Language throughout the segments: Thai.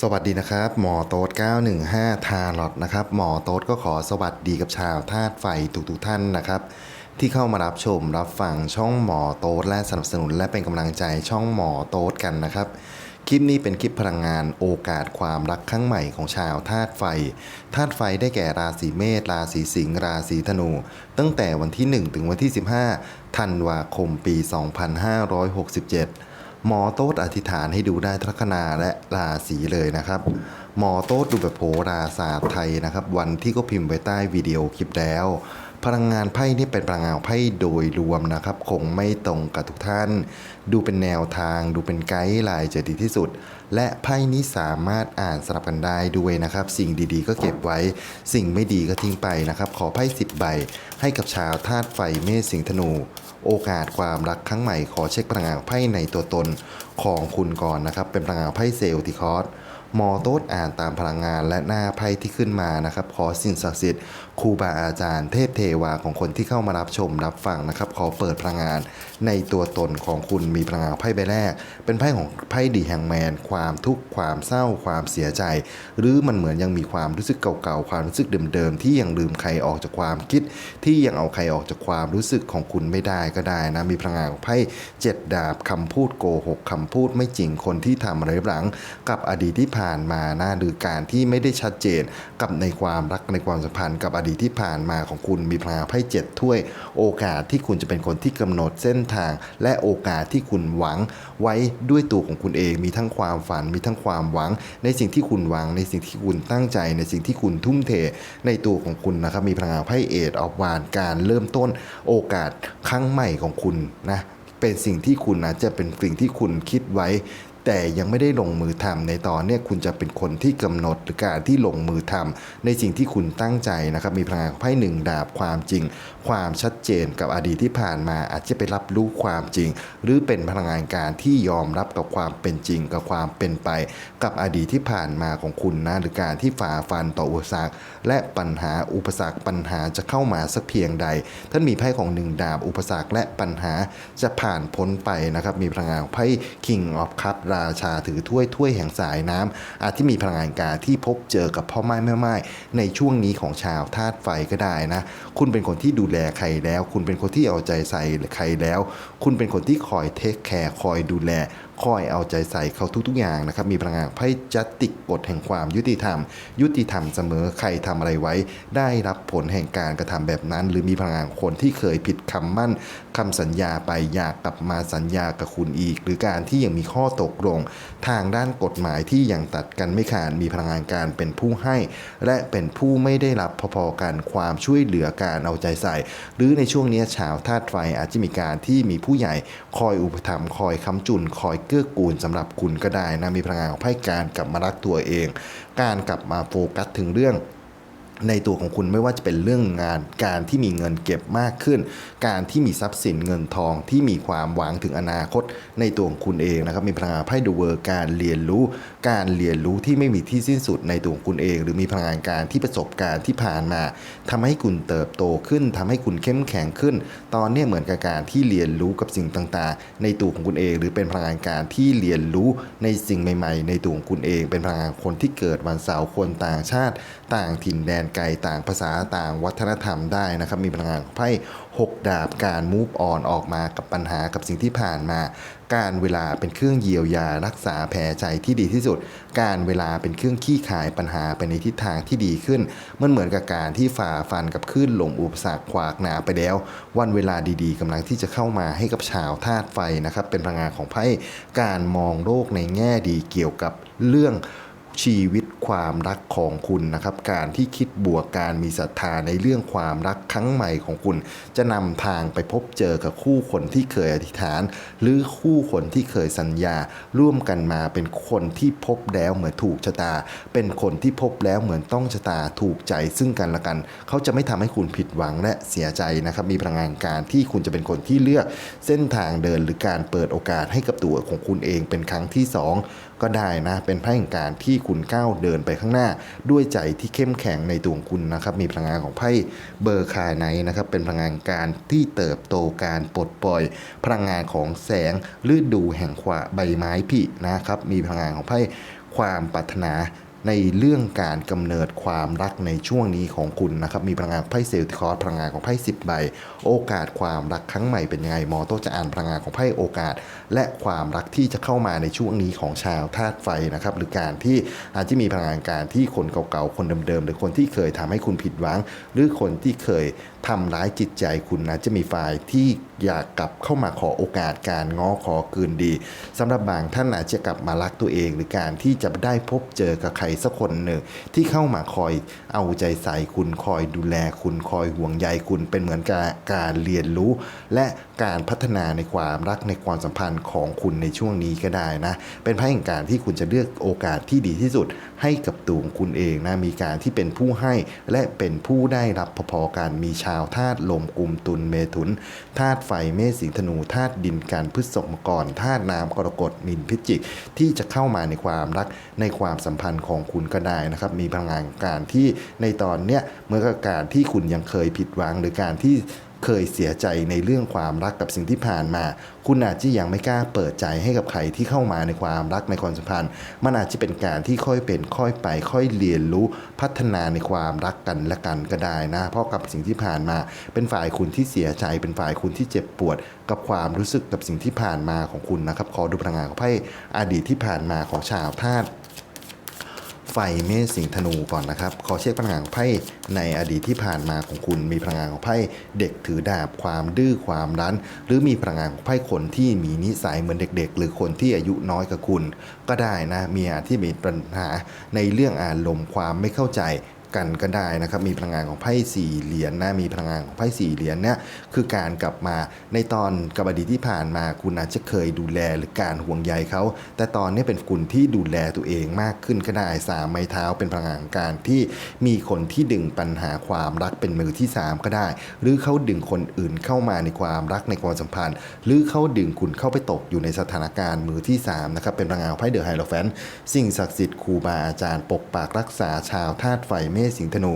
สวัสดีนะครับหมอโต๊ด915 ทาลอตนะครับหมอโต๊ดก็ขอสวัสดีกับชาวธาตุไฟทุกๆท่านนะครับ ที่เข้ามารับชมรับฟังช่องหมอโต๊ดและสนับสนุนและเป็นกำลังใจช่องหมอโต๊ดกันนะครับ คลิปนี้เป็นคลิปพลังงานโอกาสความรักครั้งใหม่ของชาวธาตุไฟธาตุไฟได้แก่ราศีเมษราศีสิงห์ราศีธนู ตั้งแต่วันที่ 1 ถึงวันที่ 15ธันวาคมปี 2567 หมอโต๊ดอธิษฐานให้ดูได้ทัคนาและราศีเลยนะครับ หมอโต๊ดดูแบบโหราศาสตร์ไทยนะครับ วันที่ก็พิมพ์ไว้ใต้วิดีโอคลิปแล้ว พลังงานไพ่นี่เป็นพลังงานไพ่โดยรวมนะครับ คงไม่ตรงกับทุกท่าน ดูเป็นแนวทาง ดูเป็นไกด์ไลน์จะดีที่สุด และไพ่นี้สามารถอ่านสลับกันได้ด้วยนะครับ สิ่งดีๆ ก็เก็บไว้ สิ่งไม่ดีก็ทิ้งไปนะครับ ขอไพ่สิบใบให้กับชาวธาตุไฟเมษสิงห์ธนู โอกาสความรักครั้งใหม่ขอเช็คพลังงานไพ่ในตัวตนของคุณก่อนนะครับ เป็นพลังงานไพ่เซลติคอสมอโต๊ดอ่านตามพลังงานและหน้าไพ่ที่ขึ้นมานะครับ ขอสิ่งศักดิ์สิทธิ์ ครูบาอาจารย์เทพเทวาของคนที่เข้ามารับชมรับฟังนะครับ ขอเปิดพลังงาน ในตัวตนของคุณมีพลังงานไพ่ใบแรก เป็นไพ่ของไพ่ดีแฮงแมน ความทุกข์ความเศร้าความเสียใจ หรือมันเหมือนยังมีความรู้สึกเก่าๆความรู้สึกเดิมๆที่ยังลืมใครออกจากความคิด ที่ยังเอาใครออกจากความรู้สึกของคุณไม่ได้ก็ได้นะมีพลังงานของไพ่เจ็ดดาบคำพูดโกหกคำพูดไม่จริงคนที่ทำอะไรหลัง กับอดีตที่ผ่านมานะหรือการที่ไม่ได้ชัดเจนกับในความรักในความสัมพันธ์กับอดีตที่ผ่านมาของคุณมีพลังงาไพ่เจ็ดถ้วย โอกาสที่คุณจะเป็นคนที่กำหนดเส้นทาง และโอกาสที่คุณหวังไว้ด้วยตัวของคุณเอง มีทั้งความฝัน มีทั้งความหวัง ในสิ่งที่คุณหวัง ในสิ่งที่คุณตั้งใจ ในสิ่งที่คุณทุ่มเทในตัวของคุณนะครับ มีพลังงานไพ่เอดออกวานการเริ่มต้นโอกาสครั้งใหม่ของคุณนะเป็นสิ่งที่คุณอาจจะเป็นสิ่งที่คุณคิดไว้ แต่ยังไม่ได้ลงมือทำในตอนนี้คุณจะเป็นคนที่กำหนดหรือการที่ลงมือทำในสิ่งที่คุณตั้งใจนะครับ มีพลังงานของไพ่หนึ่งดาบความจริง ความชัดเจนกับอดีตที่ผ่านมาอาจจะไปรับรู้ความจริง หรือเป็นพลังงานการที่ยอมรับกับความเป็นจริงกับความเป็นไป กับอดีตที่ผ่านมาของคุณนะหรือการที่ฝ่าฟันต่ออุปสรรค และปัญหาอุปสรรคปัญหาจะเข้ามาสักเพียงใด ท่านมีไพ่ของหนึ่งดาบ อุปสรรคและปัญหาจะผ่านพ้นไปนะครับ มีพลังงานไพ่ King of Cup ราชาถือถ้วยถ้วยแห่งสายน้ำอาจที่มีพลังงานการที่พบเจอกับพ่อไม้แม่ไม้ในช่วงนี้ของชาวธาตุไฟก็ได้นะ คุณเป็นคนที่ดูแลใครแล้ว คุณเป็นคนที่เอาใจใส่ใครแล้ว คุณเป็นคนที่คอยเทคแคร์คอยดูแล คอยเอาใจใส่เขาทุกๆอย่างนะครับ มีพลังงานไพ่จัตติกกฎแห่งความยุติธรรม ยุติธรรมเสมอใครทำอะไรไว้ ได้รับผลแห่งการกระทำแบบนั้น หรือมีพลังงานคนที่เคยผิดคำมั่นคำสัญญาไปอยากกลับมาสัญญากับคุณอีก หรือการที่ยังมีข้อตกลง ทางด้านกฎหมายที่ยังตัดกันไม่ขาดมีพลังงานการเป็นผู้ให้ และเป็นผู้ไม่ได้รับพอๆกันความช่วยเหลือการเอาใจใส่ หรือในช่วงนี้ชาวธาตุไฟอาจจะมีการที่มีผู้ใหญ่คอยอุปถัมภ์คอยค้ำจุนคอยเกื้อกูลสำหรับคุณก็ได้นะมีพลังงานของไพ่การกลับมารักตัวเอง การกลับมาโฟกัสถึงเรื่อง ในตัวของคุณไม่ว่าจะเป็นเรื่องงานการที่มีเงินเก็บมากขึ้น การที่มีทรัพย์สินเงินทองที่มีความหวังถึงอนาคตในตัวของคุณเองนะครับมีพลังงานไพ่ดูเวอร์การเรียนรู้ การเรียนรู้ที่ไม่มีที่สิ้นสุดในตัวของคุณเอง หรือมีพลังงานการที่ประสบการณ์ที่ผ่านมาทำให้คุณเติบโตขึ้นทำให้คุณเข้มแข็งขึ้น ตอนนี้เหมือนกับการที่เรียนรู้กับสิ่งต่างๆ ในตัวของคุณเอง หรือเป็นพลังงานการที่เรียนรู้ในสิ่งใหม่ ๆ ในตัวของคุณเอง เป็นพลังงานคนที่เกิดวันเสาร์คนต่างชาติ ต่างถิ่นแดนไกลต่างภาษาต่างวัฒนธรรมได้นะครับ มีพลังงานของไพ่หกดาบการมูฟออนออกมากับปัญหากับสิ่งที่ผ่านมา การเวลาเป็นเครื่องเยียวยารักษาแผลใจที่ดีที่สุด การเวลาเป็นเครื่องขี้ขายปัญหาไปในทิศทางที่ดีขึ้น มันเหมือนกับการที่ฝ่าฟันกับคลื่นลมอุปสรรคขวากหนาไปแล้ว วันเวลาดีๆกำลังที่จะเข้ามาให้กับชาวธาตุไฟนะครับ เป็นพลังงานของไพ่การมองโลกในแง่ดีเกี่ยวกับเรื่อง ชีวิตความรักของคุณนะครับ การที่คิดบวกการมีศรัทธาในเรื่องความรักครั้งใหม่ของคุณ จะนำทางไปพบเจอกับคู่คนที่เคยอธิษฐาน หรือคู่คนที่เคยสัญญา ร่วมกันมาเป็นคนที่พบแล้วเหมือนถูกชะตา เป็นคนที่พบแล้วเหมือนต้องชะตาถูกใจซึ่งกันและกัน เขาจะไม่ทำให้คุณผิดหวังและเสียใจนะครับ มีพลังงานการที่คุณจะเป็นคนที่เลือกเส้นทางเดินหรือการเปิดโอกาสให้กับตัวของคุณเองเป็นครั้งที่สองก็ได้นะเป็นไพ่แห่งการที่คุณก้าวเดินไปข้างหน้า ด้วยใจที่เข้มแข็งในตัวของคุณนะครับ มีพลังงานของไพ่เบอร์คาไนนะครับ เป็นพลังงานการที่เติบโตการปลดปล่อย พลังงานของแสงฤดูแห่งขวาใบไม้พี่นะครับ มีพลังงานของไพ่ความปรารถนา ในเรื่องการกำเนิดความรักในช่วงนี้ของคุณนะครับมีพลังงานไพ่เซลติคอร์สพลังงานของไพ่สิบใบ โอกาสความรักครั้งใหม่เป็นยังไงมอโตจะอ่านพลังงานของไพ่โอกาส และความรักที่จะเข้ามาในช่วงนี้ของชาวธาตุไฟนะครับหรือการที่อาจจะมีพลังงานการที่คนเก่าๆคนเดิมๆหรือคนที่เคยทำให้คุณผิดหวัง หรือคนที่เคย ทำร้ายจิตใจคุณนะ จะมีฝ่ายที่อยากกลับเข้ามาขอโอกาสการง้อขอคืนดีสำหรับบางท่านอาจจะกลับมารักตัวเอง หรือการที่จะได้พบเจอกับใครสักคนหนึ่ง ที่เข้ามาคอยเอาใจใส่คุณคอยดูแลคุณคอยห่วงใยคุณเป็นเหมือนกับการเรียนรู้ และการพัฒนาในความรักในความสัมพันธ์ของคุณในช่วงนี้ก็ได้นะ เป็นไพ่แห่งการที่คุณจะเลือกโอกาสที่ดีที่สุดให้กับตัวของคุณเองนะมีการที่เป็นผู้ให้และเป็นผู้ได้รับพอๆกันมีชาวธาตุลมกลุ่มตุลเมถุนธาตุไฟเมษสิงธนูธาตุดินการพฤษภมกรธาตุน้ำกรกฎมินพิจิก ที่จะเข้ามาในความรักในความสัมพันธ์ของคุณก็ได้นะครับ มีพลังงานการที่ในตอนเนี้ยเมื่อการที่คุณยังเคยผิดหวังหรือการที่ เคยเสียใจในเรื่องความรักกับสิ่งที่ผ่านมา คุณอาจจะยังไม่กล้าเปิดใจให้กับใครที่เข้ามาในความรักในความสัมพันธ์ มันอาจจะเป็นการที่ค่อยเป็นค่อยไป ค่อยเรียนรู้พัฒนาในความรักกันและกันก็ได้นะ เพราะกับสิ่งที่ผ่านมา เป็นฝ่ายคุณที่เสียใจ เป็นฝ่ายคุณที่เจ็บปวด กับความรู้สึกกับสิ่งที่ผ่านมาของคุณนะครับ ขอดูพลังงานของไพ่อดีตที่ผ่านมาของชาวธาตุ ไฟเมษสิงธนูก่อนนะครับ ขอเช็คพลังงานของไพ่ในอดีตที่ผ่านมาของคุณมีพลังงานของไพ่เด็กถือดาบความดื้อความรั้น หรือมีพลังงานของไพ่คนที่มีนิสัยเหมือนเด็ก ๆ หรือคนที่อายุน้อยกว่าคุณ ก็ได้นะมีอาจที่มีปัญหาในเรื่องอารมณ์ความไม่เข้าใจ กันก็ได้นะครับ มีพลังงานของไพ่สี่เหรียญนะ มีพลังงานของไพ่สี่เหรียญเนี่ยคือการกลับมาในตอนกับอดีตที่ผ่านมาคุณอาจจะเคยดูแลหรือการห่วงใยเขา แต่ตอนนี้เป็นคุณที่ดูแลตัวเองมากขึ้นก็ได้สามไม้เท้าเป็นพลังงานการที่มีคนที่ดึงปัญหาความรักเป็นมือที่สามก็ได้ หรือเขาดึงคนอื่นเข้ามาในความรักในความสัมพันธ์ หรือเขาดึงคุณเข้าไปตกอยู่ในสถานการณ์มือที่สามนะครับเป็นพลังงานไพ่เดอะไฮโลแฟนสิ่งศักดิ์สิทธิ์ครูบาอาจารย์ปกปักรักษาชาวธาตุไฟเมษสิงห์ธนู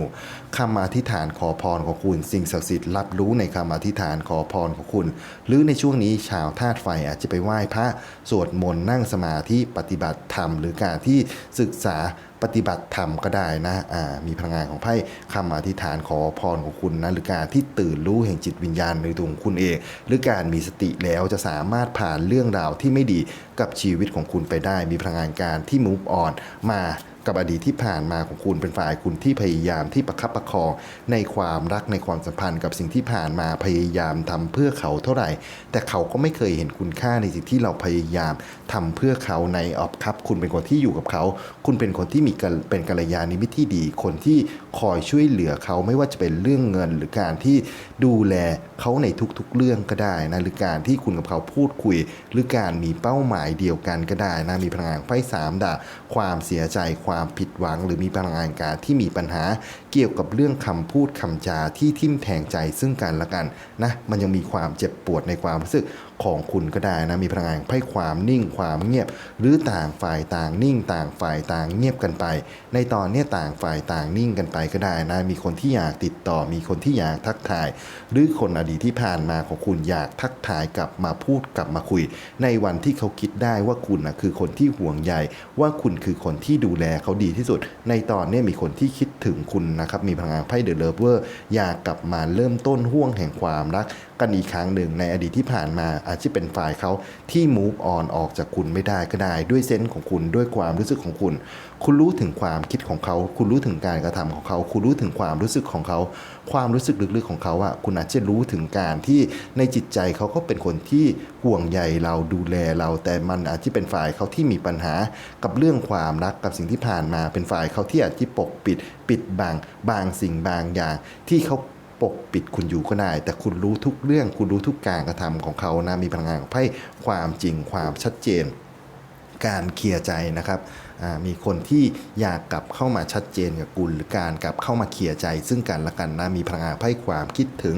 คำอธิษฐานขอพรของคุณ สิ่งศักดิ์สิทธิ์รับรู้ในคำอธิษฐานขอพรของคุณ หรือในช่วงนี้ชาวธาตุไฟอาจจะไปไหว้พระสวดมนต์นั่งสมาธิปฏิบัติธรรม หรือการที่ศึกษาปฏิบัติธรรมก็ได้นะอ่ามีพลังงานของไพ่คำอธิษฐานขอพรของคุณนะหรือการที่ตื่นรู้แห่งจิตวิญญาณในตัวของคุณเอง หรือการมีสติแล้วจะสามารถผ่านเรื่องราวที่ไม่ดีกับชีวิตของคุณไปได้ มีพลังงานการที่ move on มา กับอดีตที่ผ่านมาของคุณเป็นฝ่ายคุณที่พยายามที่ประคับประคองในความรักในความสัมพันธ์กับสิ่งที่ผ่านมาพยายามทำเพื่อเขาเท่าไหร่ แต่เขาก็ไม่เคยเห็นคุณค่าในสิ่งที่เราพยายามทำเพื่อเขาในออบครับ คุณเป็นคนที่อยู่กับเขา คุณเป็นคนที่มีเป็นกัลยาณมิตรที่ดี คนที่คอยช่วยเหลือเขาไม่ว่าจะเป็นเรื่องเงิน หรือการที่ดูแลเขาในทุกๆเรื่องก็ได้นะหรือการที่คุณกับเขาพูดคุย หรือการมีเป้าหมายเดียวกันก็ได้นะมีพลังงานไพ่สามดาบความเสียใจความความผิดหวัง หรือมีพลังงานการที่มีปัญหาเกี่ยวกับเรื่องคำพูดคำจาที่ทิ่มแทงใจซึ่งกันและกันนะมันยังมีความเจ็บปวดในความรู้สึก ของคุณก็ได้นะมีพลังงานไพ่ความนิ่งความเงียบ หรือต่างฝ่ายต่างนิ่งต่างฝ่ายต่างเงียบกันไป ในตอนนี้ต่างฝ่ายต่างนิ่งกันไปก็ได้นะมีคนที่อยากติดต่อมีคนที่อยากทักทาย หรือคนอดีตที่ผ่านมาของคุณอยากทักทายกลับมาพูดกลับมาคุย ในวันที่เขาคิดได้ว่าคุณนะคือคนที่ห่วงใยว่าคุณคือคนที่ดูแลเขาดีที่สุด ในตอนนี้มีคนที่คิดถึงคุณนะครับมีพลังงานไพ่เดอะเลิฟเวอร์อยากกลับมาเริ่มต้นห่วงแห่งความรักกันอีกครั้งหนึ่งในอดีตที่ผ่านมาอาจจะเป็นฝ่ายเขาที่ move on ออกจากคุณไม่ได้ก็ได้ ด้วยเซนส์ของคุณด้วยความรู้สึกของคุณ คุณรู้ถึงความคิดของเขา คุณรู้ถึงการกระทำของเขา คุณรู้ถึงความรู้สึกของเขา ความรู้สึกลึกๆของเขาอะคุณอาจจะรู้ถึงการที่ในจิตใจเขาก็เป็นคนที่ห่วงใยเราดูแลเรา แต่มันอาจจะเป็นฝ่ายเขาที่มีปัญหากับเรื่องความรักกับสิ่งที่ผ่านมา เป็นฝ่ายเขาที่อาจจะปกปิดปิดบังบางสิ่งบางอย่างที่เขา ปกปิดคุณอยู่ก็ได้ แต่คุณรู้ทุกเรื่อง คุณรู้ทุกการกระทำของเขานะมีพลังงานของไพ่ความจริงความชัดเจน การเคลียร์ใจนะครับมีคนที่อยากกลับเข้ามาชัดเจนกับคุณหรือการกลับเข้ามาเคลียร์ใจ ซึ่งกันและกันนะมีพลังงานไพ่ความคิดถึง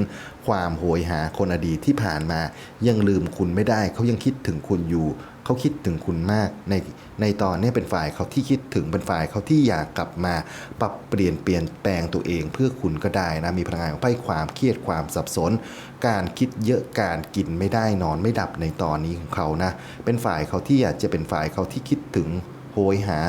ความโหยหาคนอดีตที่ผ่านมา ยังลืมคุณไม่ได้เขายังคิดถึงคุณอยู่ เขาคิดถึงคุณมาก ในในตอนนี้เป็นฝ่ายเขาที่คิดถึงเป็นฝ่ายเขาที่อยากกลับมาปรับเปลี่ยนเปลี่ยนแปลงตัวเองเพื่อคุณก็ได้นะมีพลังงานของไพ่ความเครียดความสับสน การคิดเยอะการกินไม่ได้นอนไม่ดับในตอนนี้ของเขานะเป็นฝ่ายเขาที่อยากจะเป็นฝ่ายเขาที่คิดถึง โหยหา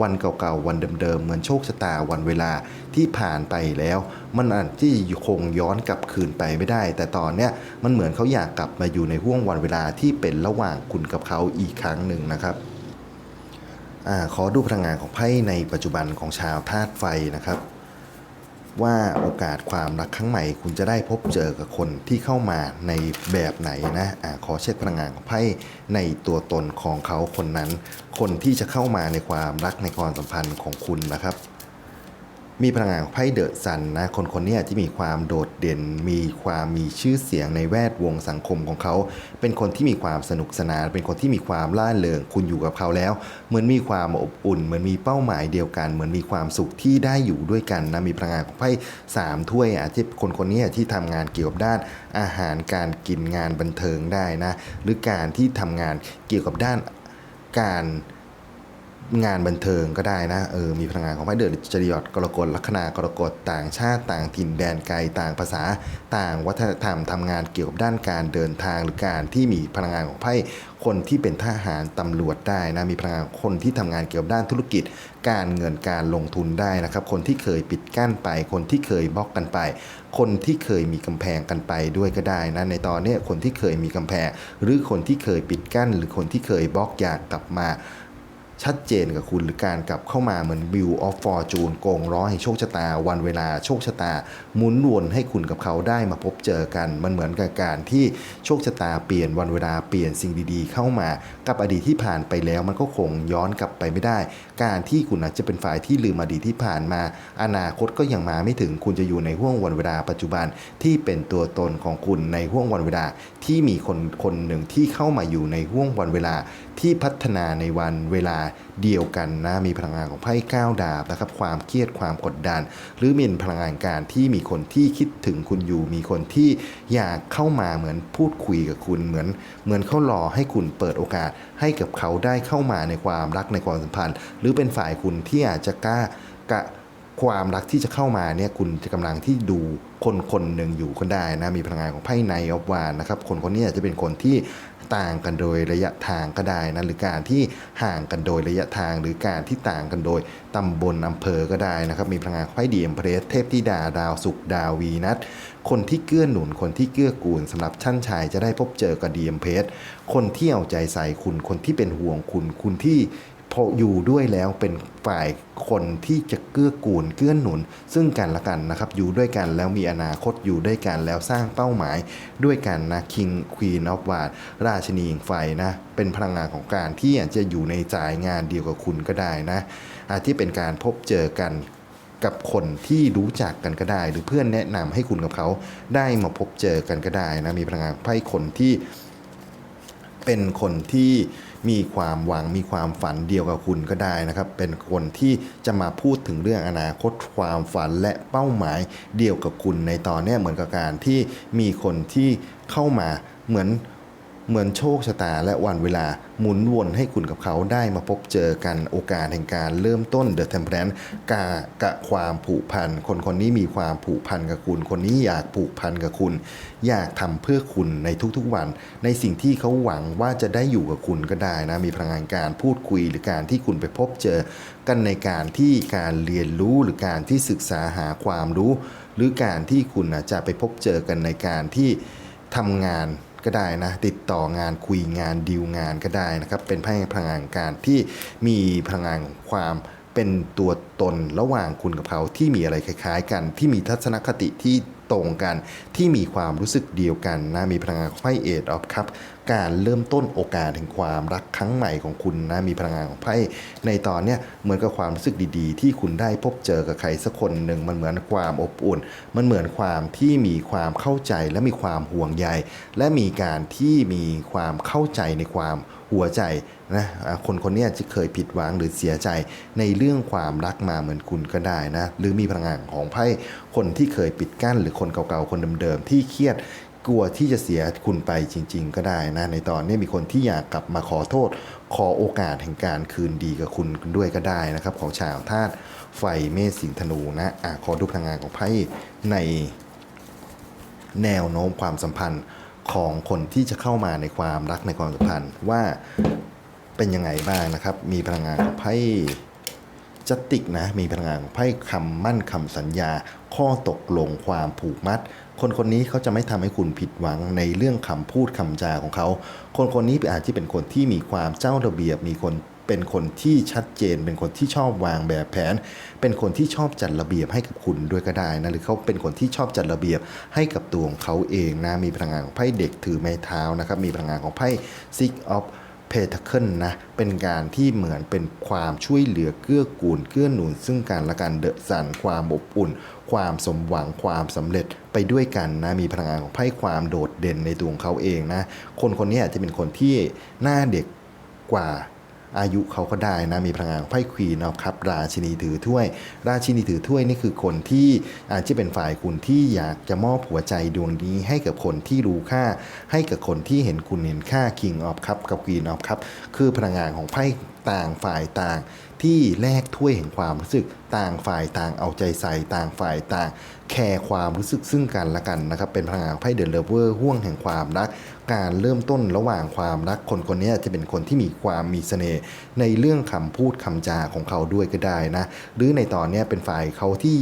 วันเก่าๆ วันเดิมๆ เหมือนโชคชะตาวันเวลาที่ผ่านไปแล้ว มันอาจที่คงย้อนกลับคืนไปไม่ได้ แต่ตอนเนี้ยมันเหมือนเขาอยากกลับมาอยู่ในห่วงวันเวลาที่เป็นระหว่างคุณกับเขาอีกครั้งหนึ่งนะครับอาขอดูพลังงานของไพ่ในปัจจุบันของชาวธาตุไฟนะครับ ว่าโอกาสความรักครั้งใหม่ คุณจะได้พบเจอกับคนที่เข้ามาในแบบไหนนะอะขอเช็คพลังงานของไพ่ในตัวตนของเขาคนนั้น คนที่จะเข้ามาในความรักในความสัมพันธ์ของคุณนะครับ มีพลังงานของไพ่เดอะซันนะคนคนนี้ที่มีความโดดเด่น มีความมีชื่อเสียงในแวดวงสังคมของเขา เป็นคนที่มีความสนุกสนาน เป็นคนที่มีความล่าเริงคุณอยู่กับเขาแล้ว เหมือนมีความอบอุ่น เหมือนมีเป้าหมายเดียวกัน เหมือนมีความสุขที่ได้อยู่ด้วยกันนะมีพลังงานของไพ่สามถ้วยอาจจะคนคนนี้ที่ทำงานเกี่ยวกับด้านอาหารการกินงานบันเทิงได้นะหรือการที่ทำงานเกี่ยวกับด้านการ งานบันเทิงก็ได้นะเออมีพลังงานของไพ่เดือดจริยอดกรกฎลัคนากรกฎต่างชาติต่างถิ่นแดนไกลต่างภาษาต่างวัฒนธรรมทำงานเกี่ยวกับด้านการเดินทางหรือการที่มีพลังงานของไพ่คนที่เป็นทหารตำรวจได้นะมีพลังงานคนที่ทำงานเกี่ยวกับด้านธุรกิจ การเงินการลงทุนได้นะครับ คนที่เคยปิดกั้นไป คนที่เคยบล็อกกันไป คนที่เคยมีกำแพงกันไปด้วยก็ได้นะในตอนนี้คนที่เคยมีกำแพง หรือคนที่เคยปิดกั้น หรือคนที่เคยบล็อกอยากกลับมา ชัดเจนกับคุณหรือการกลับเข้ามาเหมือนวิวออฟฟอร์จูนโกงร้อให้โชคชะตา วันเวลาโชคชะตาหมุนวนให้คุณกับเขาได้มาพบเจอกัน มันเหมือนกับการที่โชคชะตาเปลี่ยนวันเวลาเปลี่ยนสิ่งดีๆ เข้ามา กับอดีตที่ผ่านไปแล้วมันก็คงย้อนกลับไปไม่ได้การที่คุณอาจจะเป็นฝ่ายที่ลืมอดีตที่ผ่านมา อนาคตก็ยังมาไม่ถึงคุณจะอยู่ในห่วงวันเวลาปัจจุบันที่เป็นตัวตนของคุณในห่วงวันเวลาที่มีคนคนหนึ่งที่เข้ามาอยู่ในห่วงวันเวลาที่พัฒนาในวันเวลาเดียวกันนะมีพลังงานของไพ่ก้าวดาบนะครับความเครียดความกดดัน หรือมีพลังงานการที่มีคนที่คิดถึงคุณอยู่ มีคนที่อยากเข้ามาเหมือนพูดคุยกับคุณเหมือน เหมือนเขารอให้คุณเปิดโอกาสให้กับเขาได้เข้ามาในความรักในความสัมพันธ์รือเป็นฝ่ายคุณที่อาจจะกล้ากะความรักที่จะเข้ามาเนี่ยคุณจะกำลังที่ดูคนคนหนึ่งอยู่ก็ได้นะมีพลังงานของไพ่ในออฟวานนะครับคนคนนี้อาจจะเป็นคนที่ต่างกันโดยระยะทางก็ได้นะหรือการที่ห่างกันโดยระยะทาง หรือการที่ต่างกันโดยตำบลอำเภอก็ได้นะครับ มีพลังงานของไพ่ดีเอ็มเพรสเทพธิดาดาวสุกดาววีนัทคนที่เกื้อหนุนคนที่เกื้อกูลสำหรับชั้นชายจะได้พบเจอกับดีเอ็มเพรสคนที่เอาใจใส่คุณคนที่เป็นห่วงคุณคุณที่ ออยู่ด้วยแล้วเป็นฝ่ายคนที่จะเกื้อกูลเกื้อหนุน ซึ่งกันและกันนะครับ อยู่ด้วยกันแล้วมีอนาคตอยู่ด้วยกันแล้วสร้างเป้าหมายด้วยกันนะ King Queen of w a r ราชนีแห่งไฟนะ เป็นพลังงานของการที่อาจจะอยู่ในจ่ายงานเดียวกับคุณก็ได้นะ อาจที่เป็นการพบเจอกันกับคนที่รู้จักกันก็ได้ หรือเพื่อนแนะนำให้คุณกับเขาได้มาพบเจอกันก็ได้นะ มีพลังงานไพ่คนที่เป็นคนที่ มีความหวังมีความฝันเดียวกับคุณก็ได้นะครับ เป็นคนที่จะมาพูดถึงเรื่องอนาคตความฝันและเป้าหมายเดียวกับคุณในตอนนี้เหมือนกับการที่มีคนที่เข้ามาเหมือน เหมือนโชคชะตาและวันเวลาหมุนวนให้คุณกับเขาได้มาพบเจอกันโอกาสแห่งการเริ่มต้นเดอะเทมเพลนกากะความผูกพัน คนคนนี้มีความผูกพันกับคุณ คนนี้อยากผูกพันกับคุณ อยากทำเพื่อคุณในทุกๆวัน ในสิ่งที่เขาหวังว่าจะได้อยู่กับคุณก็ได้นะ มีพลังงานการพูดคุยหรือการที่คุณไปพบเจอ กันในการที่การเรียนรู้หรือการที่ศึกษาหาความรู้ หรือการที่คุณจะไปพบเจอกันในการที่ทำงาน ก็ได้นะ ติดต่องานคุยงานดีลงานก็ได้นะครับ เป็นไพ่พลังงานการที่มีพลังงานความเป็นตัวตนระหว่างคุณกับเขาที่มีอะไรคล้าย ๆ กัน ที่มีทัศนคติที่ตรงกันที่มีความรู้สึกเดียวกันนะมีพลังงานไพ่เอทออฟครับ การเริ่มต้นโอกาสแห่งความรักครั้งใหม่ของคุณนะมีพลังงานของไพ่ในตอนเนี้ยเหมือนกับความรู้สึกดีๆ ที่คุณได้พบเจอกับใครสักคนหนึ่งมันเหมือนความอบอุ่น มันเหมือนความที่มีความเข้าใจและมีความห่วงใย และมีการที่มีความเข้าใจในความหัวใจนะคนคนเนี้ยจะเคยผิดหวังหรือเสียใจในเรื่องความรักมาเหมือนคุณก็ได้นะหรือมีพลังงานของไพ่คนที่เคยปิดกั้น หรือคนเก่าๆคนเดิมๆที่เครียด กลัวที่จะเสียคุณไปจริง ๆ ก็ได้นะในตอนนี้มีคนที่อยากกลับมาขอโทษ ขอโอกาสแห่งการคืนดีกับคุณด้วยก็ได้นะครับ ของชาวธาตุไฟเมษสิงธนูนะอะขอดูพลังงานของไพ่ในแนวโน้มความสัมพันธ์ของคนที่จะเข้ามาในความรักในความสัมพันธ์ว่าเป็นยังไงบ้างนะครับ มีพลังงานของไพ่จตติกนะ มีพลังงานของไพ่คำมั่นคำสัญญา ข้อตกลงความผูกมัด คนคนนี้เขาจะไม่ทำให้คุณผิดหวังในเรื่องคำพูดคำจาของเขา คนคนนี้อาจจะเป็นคนที่มีความเจ้าระเบียบ มีคนเป็นคนที่ชัดเจน เป็นคนที่ชอบวางแบบแผน เป็นคนที่ชอบจัดระเบียบให้กับคุณด้วยก็ได้นะ หรือเขาเป็นคนที่ชอบจัดระเบียบให้กับตัวของเขาเองนะ มีพลังงานของไพ่เด็กถือไม้เท้านะครับ มีพลังงานของไพ่ Six of Pentacle นะ เป็นการที่เหมือนเป็นความช่วยเหลือเกื้อกูลเกื้อหนุนซึ่งกันและกันเดอะสันความอบอุ่น ความสมหวังความสำเร็จไปด้วยกันนะมีพลังงานของไพ่ความโดดเด่นในตัวของเขาเองนะคนคนนี้อาจจะเป็นคนที่หน้าเด็กกว่าอายุเขาก็ได้นะมีพลังงานของไพ่ควีนเอาครับราชินีถือถ้วย ราชินีถือถ้วยนี่คือคนที่อาจจะเป็นฝ่ายคุณที่อยากจะมอบหัวใจดวงนี้ให้กับคนที่รู้ค่า ให้กับคนที่เห็นคุณเห็นค่า King of Cup กับ Queen of Cup คือพลังงานของไพ่ ต่างฝ่ายต่าง ที่แลกถ้วยแห่งความรู้สึกต่างฝ่ายต่างเอาใจใส่ต่างฝ่ายต่าง แคร์ความรู้สึกซึ่งกันและกันนะครับเป็นพลังงานไพ่เด e เลเวอร์ห่วงแห่งความรัก การเริ่มต้นระหว่างความรักคนคนนี้จะเป็นคนที่มีความมีเสน่ห์ในเรื่องคำพูดคำจาของเขาด้วยก็ได้นะหรือในตอนนี้เป็นฝ่ายเขาที่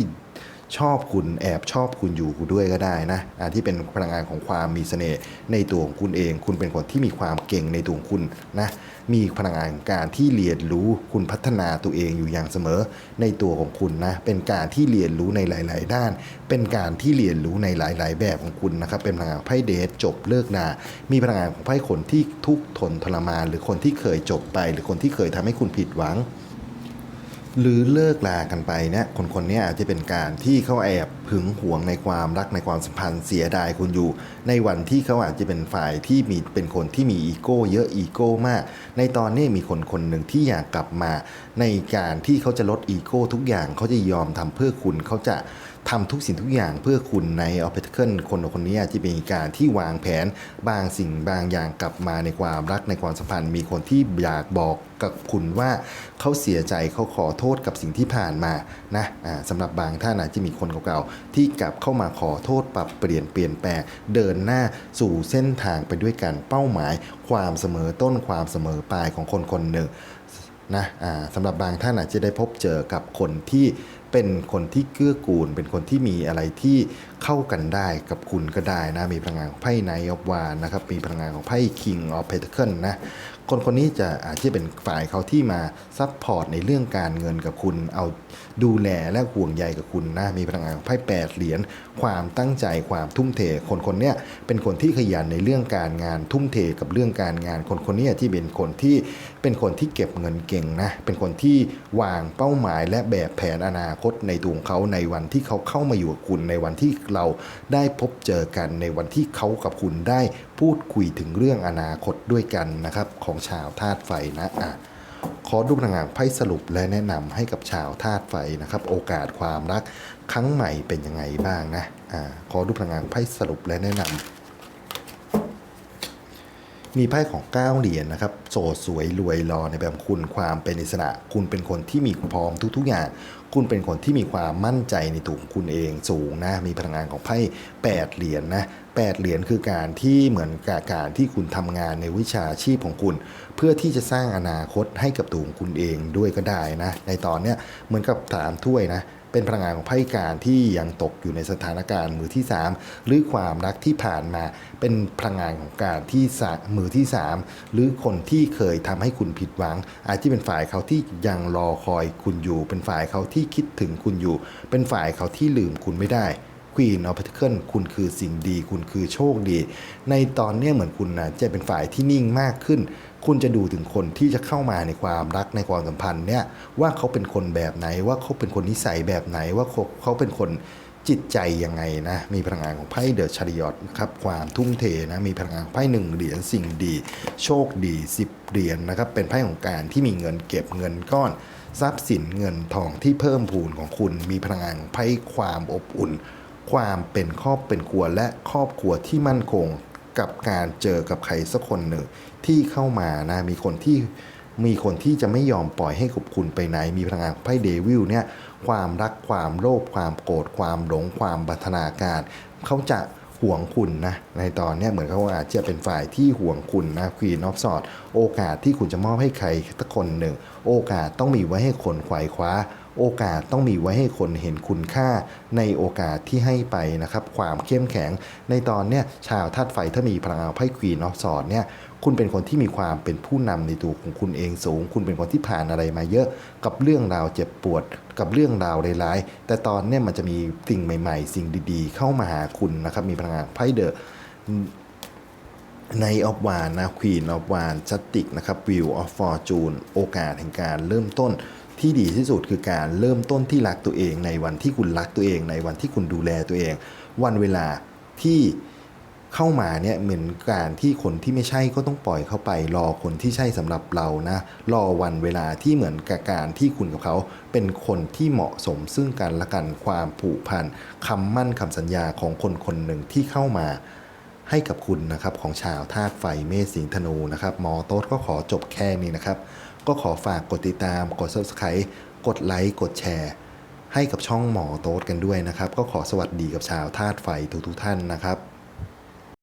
ชอบคุณแอบชอบคุณอยู่ด้วยก็ได้นะที่เป็นพลังงานของความมีเสน่ห์ในตัวของคุณเอง คุณเป็นคนที่มีความเก่งในตัวของคุณนะมีพลังงานการที่เรียนรู้คุณพัฒนาตัวเองอยู่อย่างเสมอในตัวของคุณนะเป็นการที่เรียนรู้ในหลาย ๆ ด้าน เป็นการที่เรียนรู้ในหลาย ๆ แบบของคุณนะครับเป็นพลังงานไพ่เดทจบเลิกนา มีพลังงานของไพ่คนที่ทุกข์ทนทรมาน หรือคนที่เคยจบไป หรือคนที่เคยทำให้คุณผิดหวัง หรือเลิกลากันไปเนี่ยคนคนนี้อาจจะเป็นการที่เขาแอบหึงหวงในความรักในความสัมพันธ์เสียดายคุณอยู่ ในวันที่เขาอาจจะเป็นฝ่ายที่มีเป็นคนที่มีอีโก้เยอะอีโก้มาก ในตอนนี้มีคนคนหนึ่งที่อยากกลับมา ในการที่เขาจะลดอีโก้ทุกอย่างเขาจะยอมทำเพื่อคุณเขาจะ ทำทุกสิ่งทุกอย่างเพื่อคุณในออฟเ t เคิลคนคนนี้อาจจะมีการที่วางแผนบางสิ่งบางอย่างกลับมาในความรักในความสัมพันธ์ มีคนที่อยากบอกกับคุณว่าเขาเสียใจเขาขอโทษกับสิ่งที่ผ่านมานะอ่าสำหรับบางท่านอาจจะมีคนเก่าๆที่กลับเข้ามาขอโทษปรับเปลี่ยนเปลี่ยนแปลงเดินหน้าสู่เส้นทางไปด้วยกันเป้าหมาย ความเสมอต้นความเสมอปลายของคนคนหนึ่งนะอ่าสำหรับบางท่านอาจจะได้พบเจอกับคนที่ เป็นคนที่เกื้อกูล เป็นคนที่มีอะไรที่เข้ากันได้กับคุณก็ได้นะ มีพลังงานของไพ่ไนออฟวานนะครับ มีพลังงานของไพ่คิงออฟเพเทเคิลนะ คนคนนี้จะอาจจะเป็นฝ่ายเขาที่มาซัพพอร์ตในเรื่องการเงินกับคุณ เอา ดูแลและห่วงใยกับคุณนะมีพลังงานของไพ่แปดเหรียญความตั้งใจความทุ่มเท คนคนนี้เป็นคนที่ขยันในเรื่องการงานทุ่มเทกับเรื่องการงาน คนคนนี้ที่เป็นคนที่เป็นคนที่เก็บเงินเก่งนะเป็นคนที่วางเป้าหมายและแบบแผนอนาคตในตัวของเขาในวันที่เขาเข้ามาอยู่กับคุณในวันที่เราได้พบเจอกันในวันที่เขากับคุณได้พูดคุยถึงเรื่องอนาคตด้วยกันนะครับ ของชาวธาตุไฟนะอะ ขอดูพลังงานไพ่สรุปและแนะนำให้กับชาวธาตุไฟนะครับ โอกาสความรักครั้งใหม่เป็นยังไงบ้างนะอ่าขอดูพลังงานไพ่สรุปและแนะนำ มีไพ่ของ9เหรียญนะครับ โสดสวยรวยรอในแบบคุณความเป็นอิสระ คุณเป็นคนที่มีพร้อมทุก ๆ อย่าง คุณเป็นคนที่มีความมั่นใจในตัวของคุณเองสูงนะ มีพลังงานของไพ่8เหรียญนะ8เหรียญคือการที่เหมือนกับการที่คุณทำงานในวิชาชีพของคุณ เพื่อที่จะสร้างอนาคตให้กับตัวของคุณเองด้วยก็ได้นะ ในตอนเนี้ยเหมือนกับถามถ้วยนะ เป็นพลังงานของไพ่การที่ยังตกอยู่ในสถานการณ์มือที่ 3 หรือความรักที่ผ่านมาเป็นพลังงานของการที่สมือที่ 3 หรือคนที่เคยทำให้คุณผิดหวัง อาจจะเป็นฝ่ายเขาที่ยังรอคอยคุณอยู่ เป็นฝ่ายเขาที่คิดถึงคุณอยู่ เป็นฝ่ายเขาที่ลืมคุณไม่ได้ Queen of Pentacles คุณคือสิ่งดี คุณคือโชคดี ในตอนนี้เหมือนคุณนะจะเป็นฝ่ายที่นิ่งมากขึ้น คุณจะดูถึงคนที่จะเข้ามาในความรักในความสัมพันธ์เนี่ยว่าเขาเป็นคนแบบไหน ว่าเขาเป็นคนนิสัยแบบไหน ว่าเขาเป็นคนจิตใจยังไงนะ มีพลังงานของไพ่เดอะชาริอตนะครับ ความทุ่มเทนะ มีพลังงานไพ่หนึ่งเหรียญสิ่งดี โชคดี10เหรียญนะครับ เป็นไพ่ของการที่มีเงินเก็บเงินก้อน ทรัพย์สินเงินทองที่เพิ่มพูนของคุณ มีพลังงานของไพ่ความอบอุ่น ความเป็นครอบเป็นครัวและครอบครัวที่มั่นคง กับการเจอกับใครสักคนหนึ่งที่เข้ามานะมีคนที่มีคนที่จะไม่ยอมปล่อยให้กับคุณไปไหน มีพลังงานของไพ่เดวิลเนี่ยความรักความโลภความโกรธความหลงความบัฒนาการ เขาจะห่วงคุณนะในตอนนี้เหมือนเขาอาจจะเป็นฝ่ายที่ห่วงคุณนะ Queen of Swords โอกาสที่คุณจะมอบให้ใครสักคนหนึ่ง โอกาสต้องมีไว้ให้คนขวายคว้า โอกาสต้องมีไว้ให้คนเห็นคุณค่าในโอกาสที่ให้ไปนะครับความเข้มแข็งในตอนเนี้ยชาวธาตุไฟถ้ามีพลังเอาไพ่ Queen of Swords เนี่ยคุณเป็นคนที่มีความเป็นผู้นำในตัวของคุณเองสูง คุณเป็นคนที่ผ่านอะไรมาเยอะกับเรื่องราวเจ็บปวด กับเรื่องราวร้ายๆแต่ตอนเนี้ยมันจะมีสิ่งใหม่ ๆ สิ่งดีๆ เข้ามาหาคุณนะครับมีพลังงานไพ่เดอะในออฟวานนะควีนออฟวานจัตติกนะครับวิวออฟฟอร์จูนโอกาสแห่งการเริ่มต้น ที่ดีที่สุดคือการเริ่มต้นที่รักตัวเองในวันที่คุณรักตัวเอง ในวันที่คุณดูแลตัวเอง วันเวลาที่เข้ามาเนี่ยเหมือนการที่คนที่ไม่ใช่ก็ต้องปล่อยเข้าไป รอคนที่ใช่สำหรับเรานะ รอวันเวลาที่เหมือนกับการที่คุณกับเขา เป็นคนที่เหมาะสมซึ่งกันและกันความผูกพันคำมั่นคำสัญญาของคนคนหนึ่งที่เข้ามาให้กับคุณนะครับของชาวธาตุไฟเมษสิงธนูนะครับหมอโต๊ดก็ขอจบแค่นี้นะครับ ก็ขอฝากกดติดตาม กด subscribe กดไลค์กดแชร์ให้กับช่องหมอโต๊ดกันด้วยนะครับ ก็ขอสวัสดีกับชาวธาตุไฟทุกๆท่านนะครับ